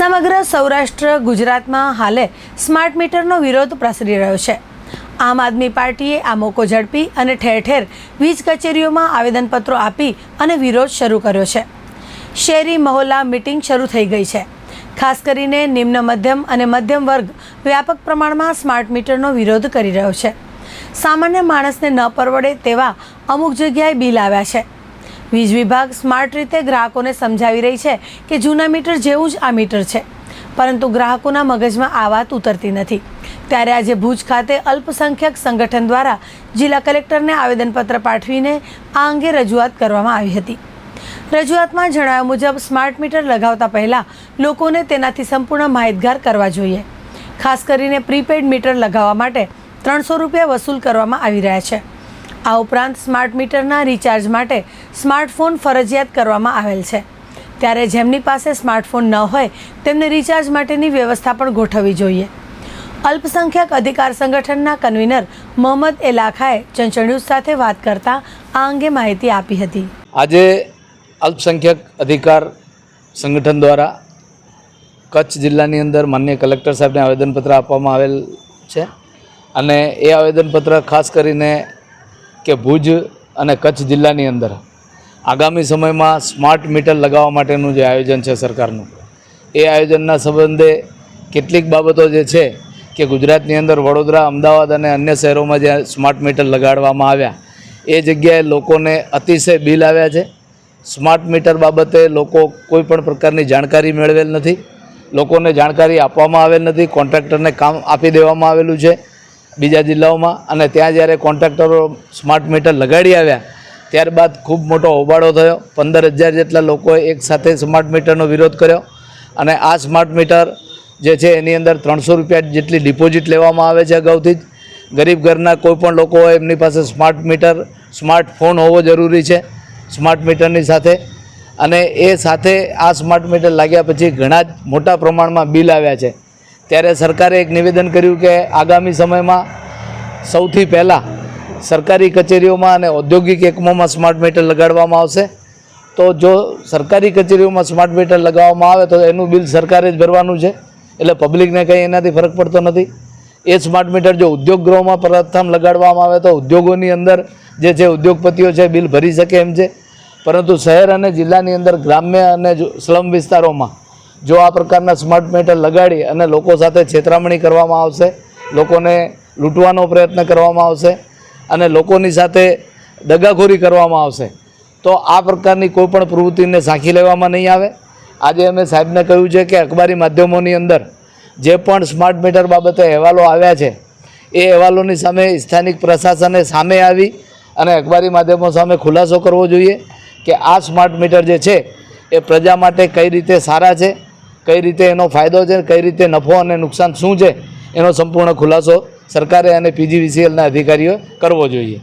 સમગ્ર સૌરાષ્ટ્ર ગુજરાતમાં હાલે સ્માર્ટ મીટરનો વિરોધ પ્રસરી રહ્યો છે. આમ આદમી પાર્ટીએ આ મોકો ઝડપી અને ઠેર ઠેર વીજ કચેરીઓમાં આવેદનપત્રો આપી અને વિરોધ શરૂ કર્યો છે. શેરી મહોલ્લા મિટિંગ શરૂ થઈ ગઈ છે. ખાસ કરીને નિમ્ન મધ્યમ અને મધ્યમ વર્ગ વ્યાપક પ્રમાણમાં સ્માર્ટ મીટરનો વિરોધ કરી રહ્યો છે. સામાન્ય માણસને ન પરવડે તેવા અમુક જગ્યાએ બિલ આવ્યા છે. વીજ વિભાગ સ્માર્ટ રીતે ગ્રાહકોને સમજાવી રહી છે કે જૂના મીટર જેવું જ આ મીટર છે. પરંતુ ગ્રાહકોના મગજમાં આ વાત ઉતરતી નથી. ત્યારે આજે ભુજ ખાતે અલ્પસંખ્યક સંગઠન દ્વારા જિલ્લા કલેક્ટરને આવેદનપત્ર પાઠવીને આ અંગે રજૂઆત કરવામાં આવી હતી. રજૂઆતમાં જણાવ્યા મુજબ સ્માર્ટ મીટર લગાવતા પહેલાં લોકોને તેનાથી સંપૂર્ણ માહિતગાર કરવા જોઈએ. ખાસ કરીને પ્રીપેડ મીટર લગાવવા માટે ત્રણસો રૂપિયા વસૂલ કરવામાં આવી રહ્યા છે. આ ઉપરાંત સ્માર્ટ મીટરના રિચાર્જ માટે સ્માર્ટફોન ફરજિયાત કરવામાં આવેલ છે. ત્યારે જેમની પાસે સ્માર્ટફોન ન હોય, તેમને રિચાર્જ માટેની વ્યવસ્થા પણ ગોઠવવી જોઈએ. અલ્પસંખ્યક અધિકાર સંગઠનના કન્વીનર મોહમ્મદ એલાખાએ લાખાએ ચંચળ ન્યૂઝ સાથે વાત કરતા આ અંગે માહિતી આપી હતી. આજે અલ્પસંખ્યક અધિકાર સંગઠન દ્વારા કચ્છ જિલ્લાની અંદર માન્ય કલેક્ટર સાહેબને આવેદનપત્ર આપવામાં આવેલ છે. અને એ આવેદનપત્ર ખાસ કરીને કે ભુજ અને કચ્છ જિલ્લાની અંદર આગામી સમયમાં સ્માર્ટ મીટર લગાવવા માટેનું જે આયોજન છે સરકારનું, એ આયોજનના સંબંધે કેટલીક બાબતો જે છે કે ગુજરાતની અંદર વડોદરા, અમદાવાદ અને અન્ય શહેરોમાં જે સ્માર્ટ મીટર લગાડવામાં આવ્યા, એ જગ્યાએ લોકોને અતિશય બિલ આવ્યા છે. સ્માર્ટ મીટર બાબતે લોકો કોઈ પણ પ્રકારની જાણકારી મેળવેલ નથી, લોકોને જાણકારી આપવામાં આવેલ નથી, કોન્ટ્રાક્ટરને કામ આપી દેવામાં આવેલું છે બીજા જિલ્લાઓમાં અને ત્યાં જ્યારે કોન્ટ્રાક્ટરો સ્માર્ટ મીટર લગાડી આવ્યા ત્યારબાદ ખૂબ મોટો હોબાળો થયો. પંદર હજાર જેટલા લોકોએ એક સાથે સ્માર્ટ મીટરનો વિરોધ કર્યો અને આ સ્માર્ટ મીટર જે છે એની અંદર ત્રણસો રૂપિયા જેટલી ડિપોઝિટ લેવામાં આવે છે અગાઉથી જ. ગરીબ ઘરના કોઈપણ લોકો હોય એમની પાસે સ્માર્ટ મીટર સ્માર્ટફોન હોવો જરૂરી છે સ્માર્ટ મીટરની સાથે. અને એ સાથે આ સ્માર્ટ મીટર લાગ્યા પછી ઘણા જ મોટા પ્રમાણમાં બિલ આવ્યા છે. ત્યારે સરકારે એક નિવેદન કર્યું કે આગામી સમયમાં સૌથી પહેલાં સરકારી કચેરીઓમાં અને ઔદ્યોગિક એકમોમાં સ્માર્ટ મીટર લગાડવામાં આવશે. તો જો સરકારી કચેરીઓમાં સ્માર્ટ મીટર લગાવવામાં આવે તો એનું બિલ સરકારે જ ભરવાનું છે. એટલે પબ્લિકને કંઈ એનાથી ફરક પડતો નથી. એ સ્માર્ટ મીટર જો ઉદ્યોગ ગૃહોમાં પ્રથમ લગાડવામાં આવે તો ઉદ્યોગોની અંદર જે છે ઉદ્યોગપતિઓ છે બિલ ભરી શકે એમ છે. પરંતુ શહેર અને જિલ્લાની અંદર ગ્રામ્ય અને સ્લમ વિસ્તારોમાં જો આ પ્રકારના સ્માર્ટ મીટર લગાડી અને લોકો સાથે છેતરામણી કરવામાં આવશે, લોકોને લૂંટવાનો પ્રયત્ન કરવામાં આવશે અને લોકોની સાથે દગાખોરી કરવામાં આવશે. તો આ પ્રકારની કોઈપણ પ્રવૃત્તિને સાંખી લેવામાં નહીં આવે. આજે અમે સાહેબને કહ્યું છે કે અખબારી માધ્યમોની અંદર જે પણ સ્માર્ટ મીટર બાબતે અહેવાલો આવ્યા છે, એ અહેવાલોની સામે સ્થાનિક પ્રશાસને સામે આવી અને અખબારી માધ્યમો સામે ખુલાસો કરવો જોઈએ કે આ સ્માર્ટ મીટર જે છે, એ પ્રજા માટે કઈ રીતે સારા છે, કઈ રીતે એનો ફાયદો છે, કઈ રીતે નફો અને નુકસાન શું છે, એનો સંપૂર્ણ ખુલાસો સરકારે અને પીજીવીસીએલના અધિકારીઓ કરવો જોઈએ.